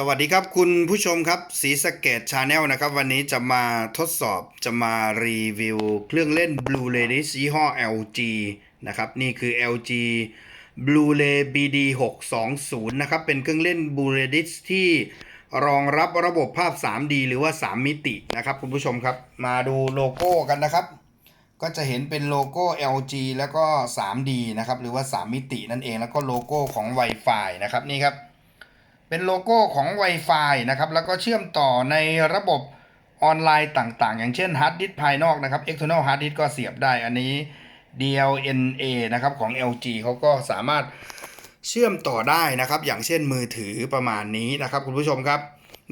สวัสดีครับคุณผู้ชมครับสีสเกตชาแนลนะครับ วันนี้จะมาทดสอบจะมารีวิว เครื่องเล่น Blu-ray disc ยี่ห้อ LG นะครับ นี่คือ LG Blu-ray BD 620นะครับ เป็นเครื่องเล่น Blu-ray disc ที่รองรับระบบภาพ 3D หรือว่า 3 มิตินะครับ คุณผู้ชมครับ มาดูโลโก้กันนะครับ ก็จะเห็นเป็นโลโก้ LG แล้วก็ 3D นะครับ หรือว่า 3 มิตินั่นเองแล้วก็โลโก้ของ Wi-Fi นะครับนี่ครับ เป็นโลโก้ของ Wi-Fi นะครับแล้วก็เชื่อมต่อในระบบออนไลน์ต่างๆ อย่างเช่นฮาร์ดดิสภายนอกนะครับ external hard disk ก็เสียบได้อันนี้ DLNA นะครับของ LG เขาก็สามารถเชื่อมต่อได้นะครับ อย่างเช่นมือถือประมาณนี้นะครับ คุณผู้ชมครับ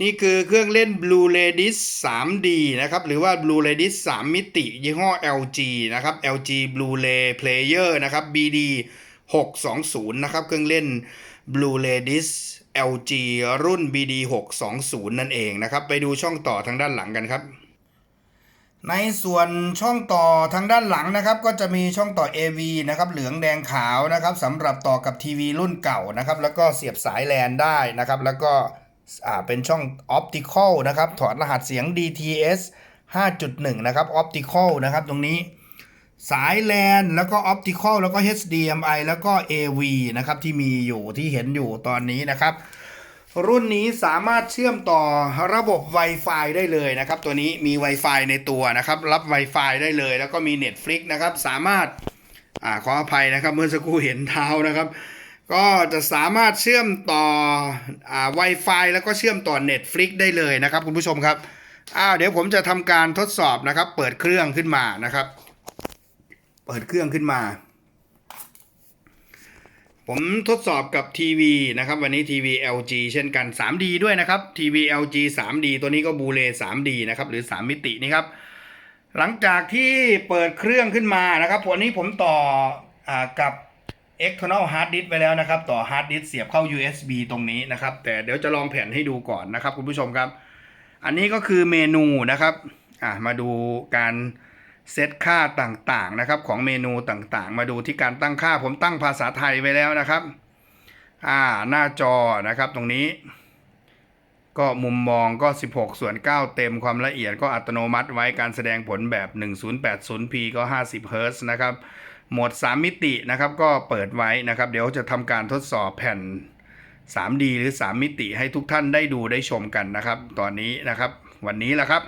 นี่คือเครื่องเล่น Blu-ray disc 3D นะครับ หรือว่า Blu-ray disc 3มิติ ยี่ห้อ LG นะครับ LG Blu-ray Player นะครับ BD 620นะครับ เครื่องเล่น Blu-ray disc LG รุ่น BD 620 นั่นเองนะครับ ไปดูช่องต่อทางด้านหลังกันครับ ในส่วนช่องต่อทางด้านหลังนะครับ ก็จะมีช่องต่อ AV นะครับ เหลืองแดงขาวนะครับสำหรับต่อกับทีวีรุ่นเก่านะครับ แล้วก็เสียบสายแลนได้นะครับ แล้วก็เป็นช่อง Optical นะครับ ถอดรหัสเสียง DTS 5.1 นะครับ Optical นะครับตรงนี้ สายแลนแล้วก็ Optical แล้วก็ HDMI แล้วก็ AV นะครับที่มีอยู่ที่เห็นอยู่ตอนนี้นะครับ รุ่นนี้สามารถเชื่อมต่อระบบ Wi-Fi ได้เลยนะครับ ตัวนี้มี Wi-Fi ในตัวนะครับ รับ Wi-Fi ได้เลย แล้วก็มี Netflix นะครับ สามารถอ่าขออภัยนะครับ เมื่อสักครู่เห็นเท้านะครับก็จะสามารถเชื่อมต่ออ Wi-Fi แล้วก็เชื่อมต่อ Netflix ได้เลยนะครับคุณผู้ชมครับอ้าวเดี๋ยวผมจะทำการทดสอบนะครับ เปิดเครื่องขึ้นมานะครับ เปิดเครื่องขึ้นมา ผมทดสอบกับทีวีนะครับวันนี้ทีวี LG เช่นกัน 3D ด้วยนะครับทีวี LG 3D ตัวนี้ก็บูเล 3D นะครับหรือ 3 มิตินี่ครับ หลังจากที่เปิดเครื่องขึ้นมานะครับวันนี้ผมต่ออกับ external hard disk ไปแล้วนะครับ ต่อ hard disk เสียบเข้า USB ตรงนี้นะครับ แต่เดี๋ยวจะลองแผ่นให้ดูก่อนนะครับคุณผู้ชมครับ อันนี้ก็คือเมนูนะครับ อ่ามาดูการ เซตค่าต่างๆนะครับของเมนูต่างๆ มาดูที่การตั้งค่าผมตั้งภาษาไทยไว้แล้วนะครับอ่าหน้าจอนะครับตรงนี้ ก็มุมมองก็ 16 ส่วน 9 เต็มความละเอียดก็อัตโนมัติไว้การแสดงผลแบบ 1080p ก็ 50 Hz นะครับโหมด 3 มิตินะครับก็เปิดไว้นะครับ เดี๋ยวจะทำการทดสอบแผ่น 3D หรือ 3 มิติให้ทุกท่านได้ดูได้ชมกันนะครับ ตอนนี้นะครับ วันนี้แหละครับ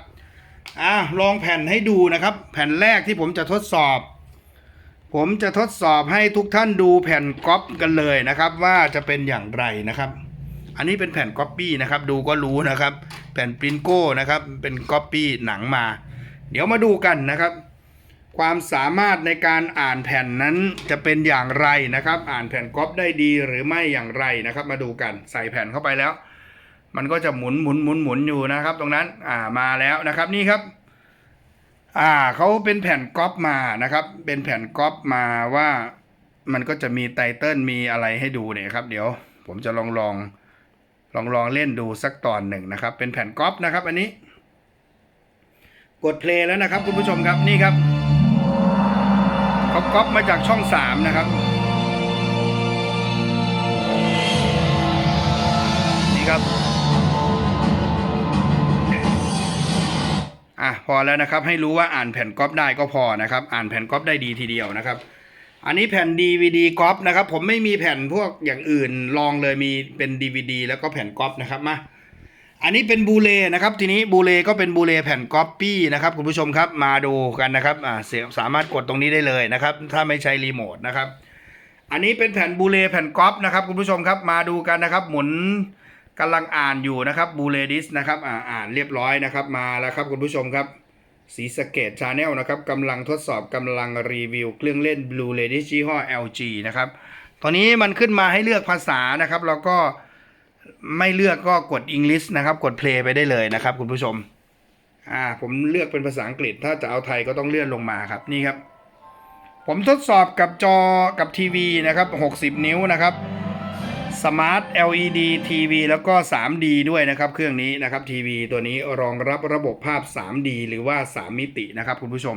อะลองแผ่นให้ดูนะครับ แผ่นแรกที่ผมจะทดสอบ ผมจะทดสอบให้ทุกท่านดูแผ่นก๊อปกันเลยนะครับ ว่าจะเป็นอย่างไรนะครับ อันนี้เป็นแผ่นก๊อปปี้นะครับ ดูก็รู้นะครับ แผ่นปรินโก้นะครับ เป็นก๊อปปี้หนังมา เดี๋ยวมาดูกันนะครับ ความสามารถในการอ่านแผ่นนั้นจะเป็นอย่างไรนะครับ อ่านแผ่นก๊อปได้ดีหรือไม่อย่างไรนะครับ มาดูกันใส่แผ่นเข้าไปแล้ว มันก็จะหมุนหมุนหมุนหมุนอยู่นะครับ ตรงนั้นอ่ามาแล้วนะครับนี่ครับ อ่าเขาเป็นแผ่นก๊อปมานะครับ เป็นแผ่นก๊อปมาว่ามันก็จะมีไตเติลมีอะไรให้ดูเนี่ยครับ เดี๋ยวผมจะลองลองลองลองเล่นดูสักตอนหนึ่งนะครับ เป็นแผ่นก๊อปนะครับ อันนี้ กดเพลย์แล้วนะครับ คุณผู้ชมครับนี่ครับเขาก๊อปมาจากช่องสามนะครับนี่ครับ อะพอแล้วนะครับให้รู้ว่าอ่านแผ่นก๊อปได้ก็พอนะครับ อ่านแผ่นก๊อปได้ดีทีเดียวนะครับ อันนี้แผ่น DVD ก๊อปนะครับ ผมไม่มีแผ่นพวกอย่างอื่นลองเลยมีเป็น DVD แล้วก็แผ่นก๊อปนะครับมาอันนี้เป็นบูเลนะครับ ทีนี้บูเลก็เป็นบูเลแผ่นก๊อปปี้นะครับคุณผู้ชมครับมาดูกันนะครับอ่าเสียสามารถกดตรงนี้ได้เลยนะครับ ถ้าไม่ใช้รีโมทนะครับ อันนี้เป็นแผ่นบูเลแผ่นก๊อปนะครับคุณผู้ชมครับมาดูกันนะครับ หมุน กำลังอ่านอยู่นะครับบูเลดิสนะครับอ่าอ่านเรียบร้อยนะครับมาแล้วครับคุณผู้ชมครับสีสเกตชาแนลนะครับกำลังทดสอบกำลังรีวิว เครื่องเล่น Blue l a d i ยี่ห้อ LG นะครับตอนนี้มันขึ้นมาให้เลือกภาษานะครับ แล้วก็ไม่เลือกก็กด English นะครับ กด play ไปได้เลยนะครับ คุณผู้ชมอ่าผมเลือกเป็นภาษาอังกฤษ ถ้าจะเอาไทยก็ต้องเลื่อนลงมาครับนี่ครับ ผมทดสอบกับจอกับทีวีนะครับ 60 นิ้วนะครับ Smart LED TV แล้วก็ 3D ด้วยนะครับเครื่องนี้นะครับทีวีตัวนี้รองรับระบบภาพ 3D หรือว่า 3 มิตินะครับคุณผู้ชม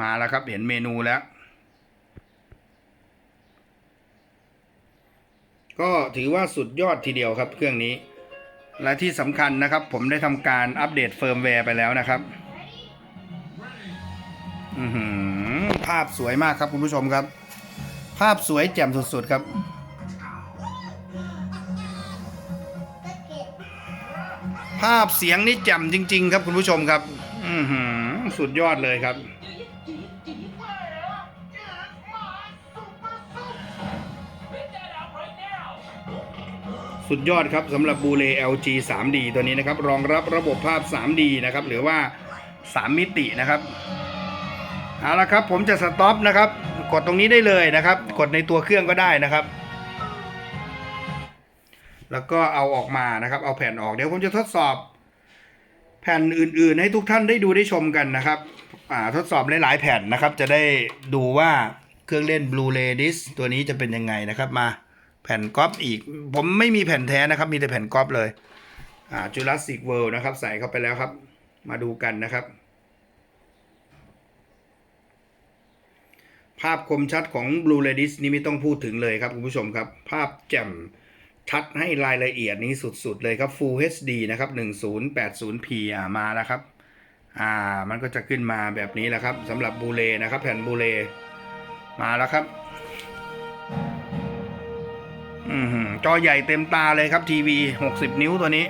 มาแล้วครับเห็นเมนูแล้ว ก็ถือว่าสุดยอดทีเดียวครับเครื่องนี้ และที่สำคัญนะครับ ผมได้ทำการอัปเดตเฟิร์มแวร์ไปแล้วนะครับหือภาพสวยมากครับคุณผู้ชมครับ ภาพสวยแจ่มสุดๆครับาพเสียงนี่แจ่มจริง ๆ ครับคุณผู้ชมครับ อือหือสุดยอดเลยครับสุดยอดครับสำหรับบูเล LG 3D ตัวนี้นะครับ รองรับระบบภาพ 3D นะครับ หรือว่า 3 มิตินะครับเอาละครับ ผมจะสต็อปนะครับ กดตรงนี้ได้เลยนะครับ กดในตัวเครื่องก็ได้นะครับ แล้วก็เอาออกมานะครับ เอาแผ่นออกเดี๋ยวผมจะทดสอบ แผ่นอื่น ๆ ให้ทุกท่านได้ดูได้ชมกันนะครับอ่าทดสอบหลายๆแผ่นนะครับ จะได้ดูว่าเครื่องเล่น Blu-ray Disc ตัวนี้จะเป็นยังไงนะครับมาแผ่นก๊อปอีก ผมไม่มีแผ่นแท้นะครับ มีแต่แผ่นก๊อปเลยอ่า Jurassic World นะครับ ใส่เข้าไปแล้วครับ มาดูกันนะครับ ภาพคมชัดของ Blu-ray Disc นี่ไม่ต้องพูดถึงเลยครับคุณผู้ชมครับ ภาพแจ่ม ชัดให้รายละเอียดนี้สุดๆเลยครับ Full HD นะครับ 1080p อ่ามาแล้วครับ อ่า มันก็จะขึ้นมาแบบนี้แหละครับสำหรับบูเลนะครับ แผ่นบูเลมาแล้วครับอือหือจอใหญ่เต็มตาเลยครับทีวี 60 นิ้วตัวนี้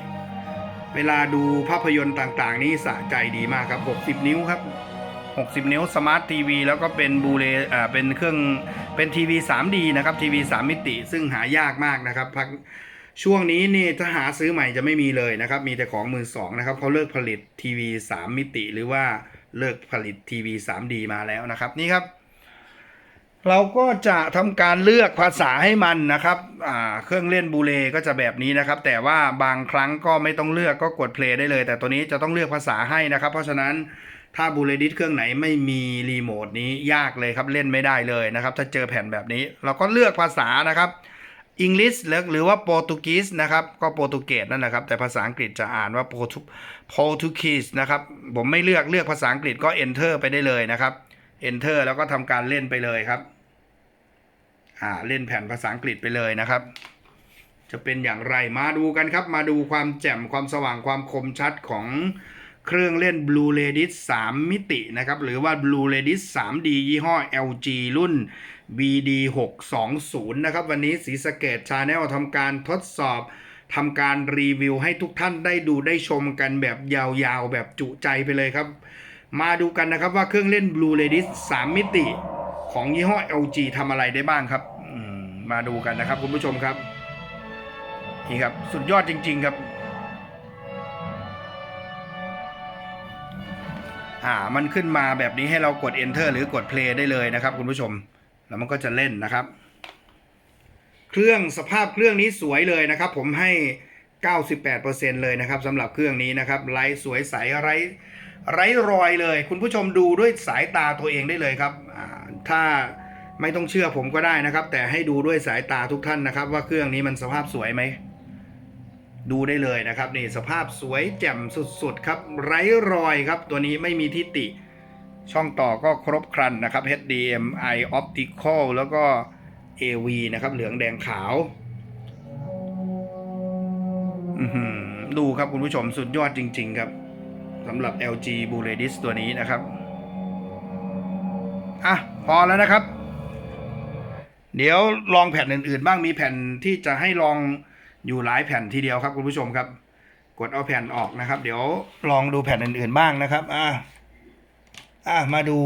เวลาดูภาพยนตร์ต่างๆ นี่สะใจดีมากครับ 60 นิ้วครับ 60 นิ้วสมาร์ททีวีแล้วก็เป็นบูเลอ่าเป็นเครื่องเป็นทีวี 3D นะครับทีวี 3 มิติ ซึ่งหายากมากนะครับพักช่วงนี้นี่ถ้าหาซื้อใหม่จะไม่มีเลยนะครับ มีแต่ของมือสองนะครับเขาเลิกผลิตทีวี 3 มิติ หรือว่าเลิกผลิตทีวี 3D มาแล้วนะครับนี่ครับ เราก็จะทำการเลือกภาษาให้มันนะครับเครื่องเล่นบูเลก็จะแบบนี้นะครับ แต่ว่าบางครั้งก็ไม่ต้องเลือกก็กดเพลย์ได้เลย แต่ตัวนี้จะต้องเลือกภาษาให้นะครับ เพราะฉะนั้น ถ้าบูเลดิสเครื่องไหนไม่มีรีโมทนี้ยากเลยครับเล่นไม่ได้เลยนะครับ ถ้าเจอแผ่นแบบนี้ เราก็เลือกภาษานะครับอังกฤษหรือว่าโปรตุกีสนะครับก็โปรตุเกสนั่นแหละครับ แต่ภาษาอังกฤษจะอ่านว่าโปรตุโปรตุกีสนะครับ ผมไม่เลือกเลือกภาษาอังกฤษก็ enter ไปได้เลยนะครับ enter แล้วก็ทำการเล่นไปเลยครับอ่าเล่นแผ่นภาษาอังกฤษไปเลยนะครับ จะเป็นอย่างไรมาดูกันครับ มาดูความแจ่มความสว่างความคมชัดของ เครื่องเล่น Blu-ray Disc 3มิตินะครับ หรือว่า Blu-ray Disc 3D ยี่ห้อ LG รุ่น BD 620นะครับ วันนี้สีสะเกตชาแนลทำการทดสอบทำการรีวิวให้ทุกท่านได้ดูได้ชมกันแบบยาวๆ แบบจุใจไปเลยครับ มาดูกันนะครับว่าเครื่องเล่น Blu-ray Disc 3มิติ ของยี่ห้อ LG ทำอะไรได้บ้างครับมมาดูกันนะครับคุณผู้ชมครับนี่ครับสุดยอดจริง ๆ ครับ อ่ามันขึ้นมาแบบนี้ให้เรากด enter หรือกด play ได้เลยนะครับ คุณผู้ชม แล้วมันก็จะเล่นนะครับ เครื่องสภาพเครื่องนี้สวยเลยนะครับ ผมให้ 98%เลยนะครับสำหรับเครื่องนี้นะครับไร้สวยใสไร้ไร้รอยเลย คุณผู้ชมดูด้วยสายตาตัวเองได้เลยครับอ่าถ้าไม่ต้องเชื่อผมก็ได้นะครับ แต่ให้ดูด้วยสายตาทุกท่านนะครับ ว่าเครื่องนี้มันสภาพสวยไหม ดูได้เลยนะครับนี่สภาพสวยแจ่มสุดๆครับไร้รอยครับ ตัวนี้ไม่มีทิฏฐิช่องต่อก็ครบครันนะครับ HDMI Optical แล้วก็ AV นะครับ เหลืองแดงขาวอือหือดูครับคุณผู้ชมสุดยอดจริง ๆ ครับสำหรับ LG b l u r a y Disc ตัวนี้นะครับ อะ พอแล้วนะครับ เดี๋ยวลองแผ่นอื่น ๆ บ้างมีแผ่นที่จะให้ลอง อยู่หลายแผ่นทีเดียวครับคุณผู้ชมครับ กดเอาแผ่นออกนะครับ เดี๋ยวลองดูแผ่นอื่นๆบ้างนะครับ อะอะมาดู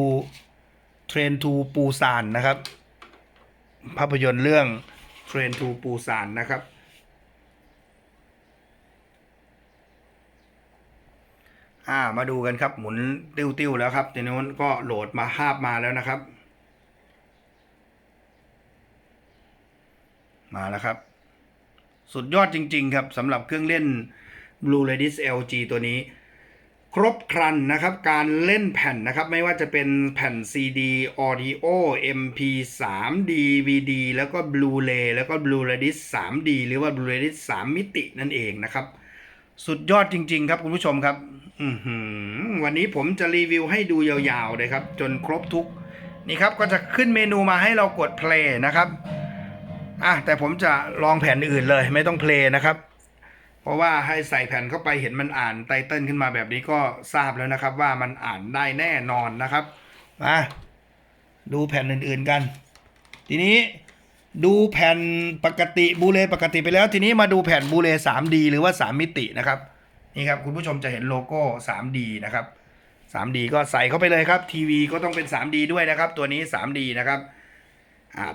เทรนทูปูซานนะครับ ภาพยนตร์เรื่องเทรนทูปูซานนะครับ อ่ามาดูกันครับหมุนติ้วๆแล้วครับทีนู้นก็โหลดมาภาพมาแล้วนะครับ มาแล้วครับ สุดยอดจริง ๆ ครับสำหรับเครื่องเล่น Blu-ray Disc LG ตัวนี้ ครบครันนะครับ การเล่นแผ่นนะครับ ไม่ว่าจะเป็นแผ่น CD Audio MP3 DVD แล้วก็ Blu-ray แล้วก็ Blu-ray Disc 3D หรือว่า Blu-ray Disc 3มิตินั่นเองนะครับ สุดยอดจริง ๆ ครับคุณผู้ชมครับวันนี้ผมจะรีวิวให้ดูยาวๆเลยครับ จนครบทุก นี่ครับก็จะขึ้นเมนูมาให้เรากด play นะครับ อะแต่ผมจะลองแผ่นอื่นเลย ไม่ต้อง play นะครับผราะว่าให้ใส่แผ่นเข้าไปเห็นมันอ่านไตเติลขึ้นมาแบบนี้ก็ทราบแล้วนะครับ ว่ามันอ่านได้แน่นอนนะครับมาดูแผ่นอื่นๆกัน ทีนี้ดูแผ่นปกติบูเลปกติไปแล้ว ทีนี้มาดูแผ่นบูเล 3D หรือว่า 3 มิตินะครับนี่ครับคุณผู้ชมจะเห็นโลโก้ 3D นะครับ 3D ก็ใส่เข้าไปเลยครับทีวีก็ต้องเป็น 3D ด้วยนะครับ ตัวนี้ 3D นะครับ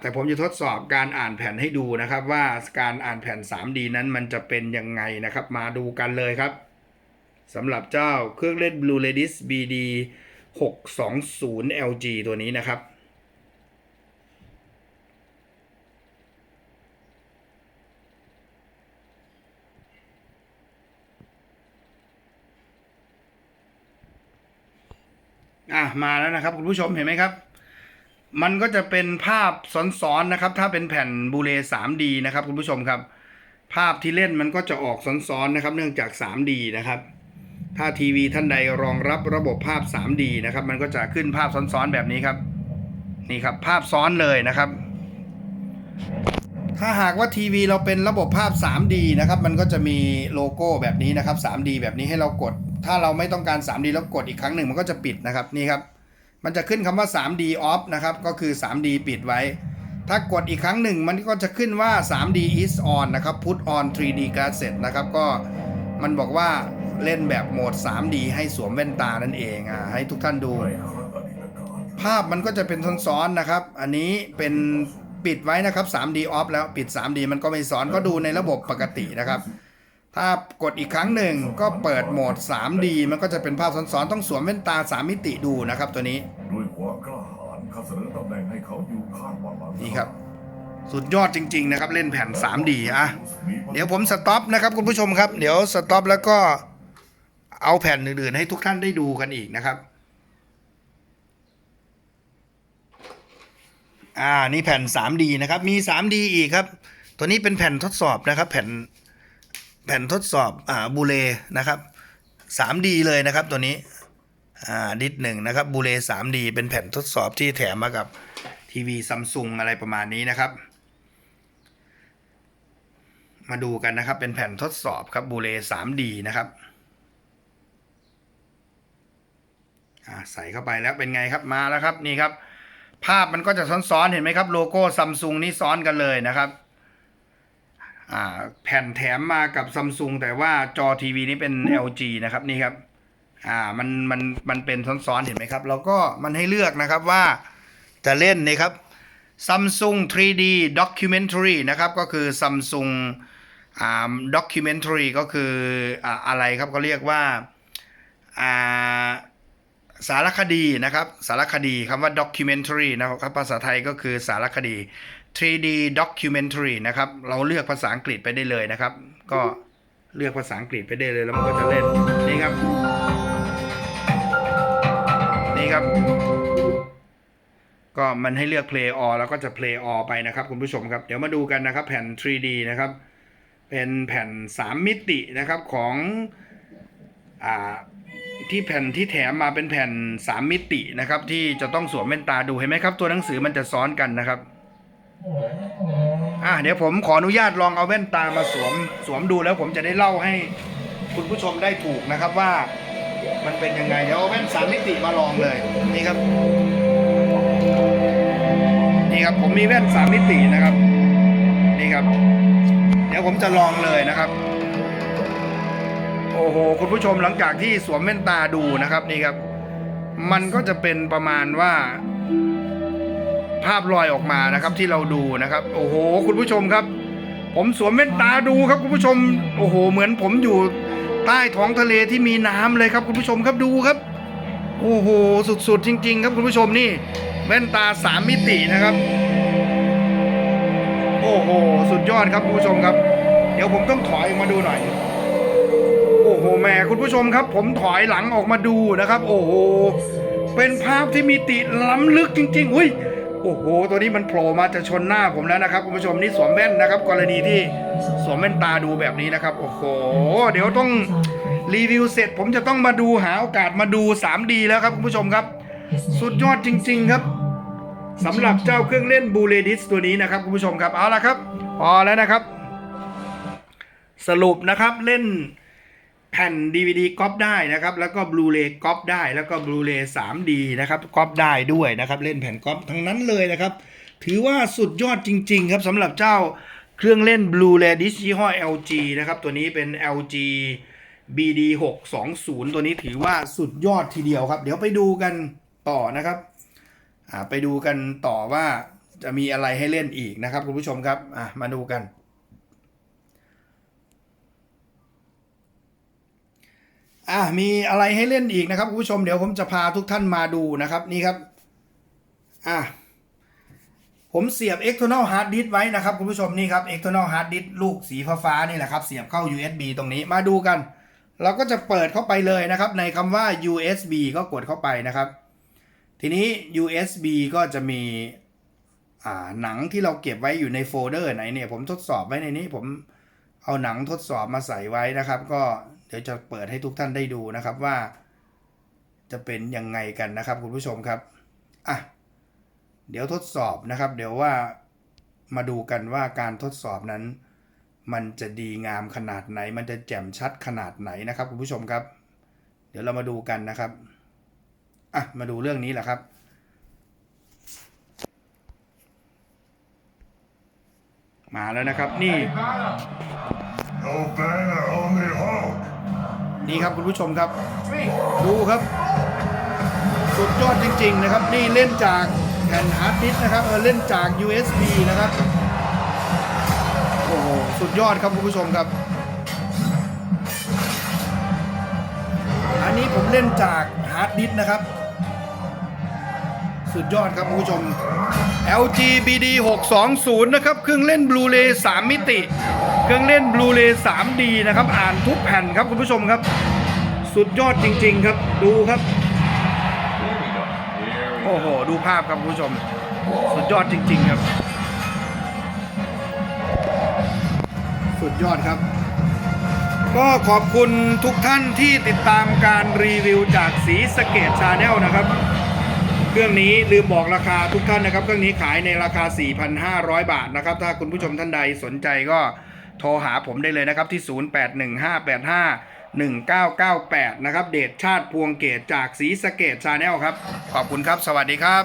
แต่ผมจะทดสอบการอ่านแผ่นให้ดูนะครับว่าการอ่านแผ่น 3D นั้นมันจะเป็นยังไงนะครับ มาดูกันเลยครับสำหรับเจ้าเครื่องเล่น Blue Ladies BD 620 LG ตัวนี้นะครับ อะ มาแล้วนะครับ คุณผู้ชมเห็นไหมครับ มันก็จะเป็นภาพซ้อนๆนะครับ ถ้าเป็นแผ่นบูเล 3D นะครับคุณผู้ชมครับ ภาพที่เล่นมันก็จะออกซ้อนๆนะครับ เนื่องจาก 3D นะครับ ถ้าทีวีท่านใดรองรับระบบภาพ 3D นะครับ มันก็จะขึ้นภาพซ้อนๆแบบนี้ครับ นี่ครับภาพซ้อนเลยนะครับ ถ้าหากว่าทีวีเราเป็นระบบภาพ 3D นะครับ มันก็จะมีโลโก้แบบนี้นะครับ 3D แบบนี้ให้เรากด ถ้าเราไม่ต้องการ 3D แล้วกดอีกครั้งหนึ่งมันก็จะปิดนะครับ นี่ครับ มันจะขึ้นคำว่า 3D off นะครับ ก็คือ 3D ปิดไว้ ถ้ากดอีกครั้งหนึ่ง มันก็จะขึ้นว่า 3D is on นะครับ put on 3D glasses นะครับ ก็มันบอกว่าเล่นแบบโหมด 3D ให้สวมแว่นตานั่นเองอ่าให้ทุกท่านดู ภาพมันก็จะเป็นซ้อนๆนะครับ อันนี้เป็นปิดไว้นะครับ 3D off แล้วปิด 3D มันก็ไม่ซ้อนก็ดูในระบบปกตินะครับ ถ้ากดอีกครั้งหนึ่งก็เปิดโหมด 3D มันก็จะเป็นภาพซ้อนๆ ต้องสวมแว่นตา 3 มิติดูนะครับตัวนี้ ด้วยความกล้าหาญข้าเสนอตำแหน่งให้เขาอยู่ข้างวังหลังนี่ครับ สุดยอดจริง ๆ นะครับ เล่นแผ่น 3D อะ เดี๋ยวผมสต็อปนะครับคุณผู้ชมครับ เดี๋ยวสต็อปแล้วก็เอาแผ่นอื่นๆ ให้ทุกท่านได้ดูกันอีกนะครับ อ่า นี่แผ่น 3D นะครับ มี 3D อีกครับ ตัวนี้เป็นแผ่นทดสอบนะครับ แผ่น แผ่นทดสอบอ่าบูเลนะครับ 3D เลยนะครับตัวนี้อ่าดิสหนึ่งนะครับบูเล 3D เป็นแผ่นทดสอบที่แถมมากับทีวีซัมซุงอะไรประมาณนี้นะครับ มาดูกันนะครับเป็นแผ่นทดสอบครับบูเล 3D นะครับอ่าใส่เข้าไปแล้วเป็นไงครับมาแล้วครับนี่ครับ ภาพมันก็จะซ้อนๆเห็นไหมครับ โลโก้ซัมซุงนี่ซ้อนกันเลยนะครับ แผ่นแถมมากับซัมซุงแต่ว่าจอทีวีนี่เป็น LG นะครับนี่ครับอ่ามันมันมันเป็นซ้อนๆเห็นไหมครับ แล้วก็มันให้เลือกนะครับว่าจะเล่นนี่ครับ Samsung 3D Documentary นะครับ ก็คือ Samsung อ่า Documentary ก็คืออ่าอะไรครับเขาเรียกว่าอ่าสารคดีนะครับ สารคดีคำว่า documentary นะครับภาษาไทยก็คือสารคดี 3D documentary นะครับ เราเลือกภาษาอังกฤษไปได้เลยนะครับ ก็เลือกภาษาอังกฤษไปได้เลยแล้วมันก็จะเล่นนี่ครับ นี่ครับ ก็มันให้เลือก play all แล้วก็จะ play all ไปนะครับ คุณผู้ชมครับ เดี๋ยวมาดูกันนะครับ แผ่น 3D นะครับ เป็นแผ่น 3 มิตินะครับของอ่าที่แผ่นที่แถมมาเป็นแผ่น 3 มิตินะครับ ที่จะต้องสวมแว่นตาดูเห็นไหมครับ ตัวหนังสือมันจะซ้อนกันนะครับ อะเดี๋ยวผมขออนุญาตลองเอาแว่นตามาสวมสวมดูแล้วผมจะได้เล่าให้คุณผู้ชมได้ถูกนะครับว่ามันเป็นยังไง เดี๋ยวเอาแว่นสามมิติมาลองเลยนี่ครับ นี่ครับผมมีแว่นสามมิตินะครับ นี่ครับ เดี๋ยวผมจะลองเลยนะครับ โอ้โหคุณผู้ชมหลังจากที่สวมแว่นตาดูนะครับนี่ครับ มันก็จะเป็นประมาณว่า ภาพลอยออกมานะครับที่เราดูนะครับ โอ้โห คุณผู้ชมครับ ผมสวมแว่นตาดูครับคุณผู้ชม โอ้โห เหมือนผมอยู่ใต้ท้องทะเลที่มีน้ำเลยครับ คุณผู้ชมครับดูครับ โอ้โห สุดๆ จริง ๆ ครับคุณผู้ชมนี่ แว่นตาสามมิตินะครับ โอ้โห สุดยอดครับคุณผู้ชมครับ เดี๋ยวผมต้องถอยออกมาดูหน่อย โอ้โหแหม่คุณผู้ชมครับ ผมถอยหลังออกมาดูนะครับ โอ้โหเป็นภาพที่มีติล้ำลึกจริงๆเฮ้ย โอ้โห ตัวนี้มันโผล่มาจะชนหน้าผมแล้วนะครับคุณผู้ชมนี่สวมแว่นนะครับ กรณีที่สวมแว่นตาดูแบบนี้นะครับ โอ้โห เดี๋ยวต้องรีวิวเสร็จ ผมจะต้องมาดูหาโอกาสมาดู 3D แล้วครับคุณผู้ชมครับ สุดยอดจริง ๆครับสำหรับเจ้าเครื่องเล่นบูเลดิสตัวนี้นะครับคุณผู้ชมครับเอาละครับพอแล้วนะครับ สรุปนะครับเล่น แผ่น DVD ก๊อปได้นะครับ แล้วก็บลูเรย์ก๊อปได้แล้วก็บลูเรย์ 3D นะครับก๊อปได้ด้วยนะครับ เล่นแผ่นก๊อปทั้งนั้นเลยนะครับ ถือว่าสุดยอดจริง ๆ ครับสำหรับเจ้าเครื่องเล่น Blu-ray Disc ยี่ห้อ LG นะครับ ตัวนี้เป็น LG BD 620ตัวนี้ถือว่าสุดยอดทีเดียวครับ เดี๋ยวไปดูกันต่อนะครับไปดูกันต่อว่าจะมีอะไรให้เล่นอีกนะครับคุณผู้ชมครับมาดูกัน อะมีอะไรให้เล่นอีกนะครับคุณผู้ชมเดี๋ยวผมจะพาทุกท่านมาดูนะครับนี่ครับอะผมเสียบ external hard disk ไว้นะครับคุณผู้ชมนี่ครับ external hard disk ลูกสีฟ้าๆนี่แหละครับเสียบเข้า USB ตรงนี้มาดูกัน เราก็จะเปิดเข้าไปเลยนะครับ ในคำว่า USB ก็กดเข้าไปนะครับ ทีนี้ USB ก็จะมีอ่าหนังที่เราเก็บไว้อยู่ในโฟลเดอร์ไหนเนี่ยผมทดสอบไว้ในนี้ผมเอาหนังทดสอบมาใส่ไว้นะครับ ก็ ดี๋ยวจะเปิดให้ทุกท่านได้ดูนะครับว่า จะเป็นยังไงกันนะครับคุณผู้ชมครับอะเดี๋ยวทดสอบนะครับ เดี๋ยวว่ามาดูกันว่าการทดสอบนั้น มันจะดีงามขนาดไหน มันจะแจ่มชัดขนาดไหนนะครับคุณผู้ชมครับ เดี๋ยวเรามาดูกันนะครับอะมาดูเรื่องนี้แหละครับมาแล้วนะครับ นี่ No banner only hope นี่ครับคุณผู้ชมครับ ดูครับ สุดยอดจริง ๆ นะครับ นี่เล่นจากแผ่นฮาร์ดดิสนะครับเออเล่นจาก USB นะครับโอ้โหสุดยอดครับคุณผู้ชมครับ อันนี้ผมเล่นจากฮาร์ดดิสนะครับ สุดยอดครับคุณผู้ชม LG BD 620 นะครับ เครื่องเล่นบลูเรย์3มิติ เครื่องเล่นบลูเรย์ 3D นะครับ อ่านทุกแผ่นครับคุณผู้ชมครับ สุดยอดจริง ๆ ครับ ดูครับ โอ้โห ดูภาพครับคุณผู้ชม สุดยอดจริง ๆ ครับ สุดยอดครับ ก็ขอบคุณทุกท่านที่ติดตามการรีวิวจากสีสเกตชาแนลนะครับเครื่องนี้ลืมบอกราคาทุกท่านนะครับ เครื่องนี้ขายในราคา 4,500 บาทนะครับ ถ้าคุณผู้ชมท่านใดสนใจก็ ทรหาผมได้เลยนะครับที่ 0815851998 นะครับ เดชชาติพวงเกตจากสีสะเกตชาแนลครับ ขอบคุณครับ สวัสดีครับ